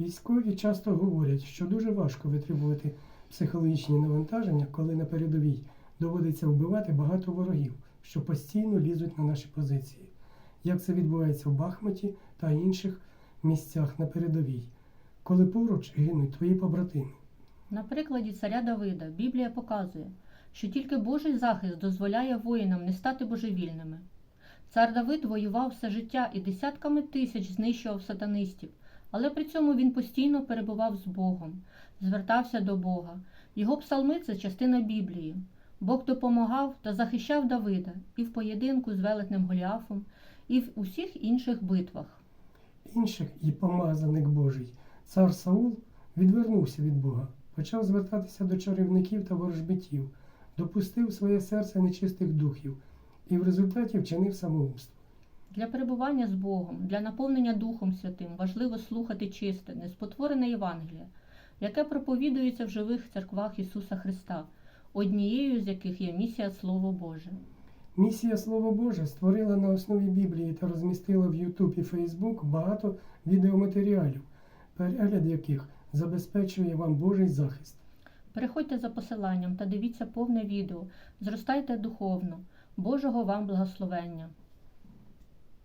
Військові часто говорять, що дуже важко витримувати психологічні навантаження, коли на передовій доводиться вбивати багато ворогів, що постійно лізуть на наші позиції. Як це відбувається в Бахмуті та інших місцях на передовій, коли поруч гинуть твої побратими. На прикладі царя Давида Біблія показує, що тільки Божий захист дозволяє воїнам не стати божевільними. Цар Давид воював все життя і десятками тисяч знищував сатанистів, але при цьому він постійно перебував з Богом, звертався до Бога. Його псалми це частина Біблії. Бог допомагав та захищав Давида і в поєдинку з велетнем Голіафом, і в усіх інших битвах. Інших і помазаник Божий, цар Саул відвернувся від Бога, почав звертатися до чарівників та ворожбитів, допустив своє серце нечистих духів і в результаті вчинив самоубство. Для перебування з Богом, для наповнення Духом Святим важливо слухати чисте, неспотворене Євангеліє, яке проповідується в живих церквах Ісуса Христа, однією з яких є місія Слово Боже. Місія Слово Боже створила на основі Біблії та розмістила в YouTube і Facebook багато відеоматеріалів, перегляд яких забезпечує вам Божий захист. Переходьте за посиланням та дивіться повне відео, зростайте духовно, Божого вам благословення!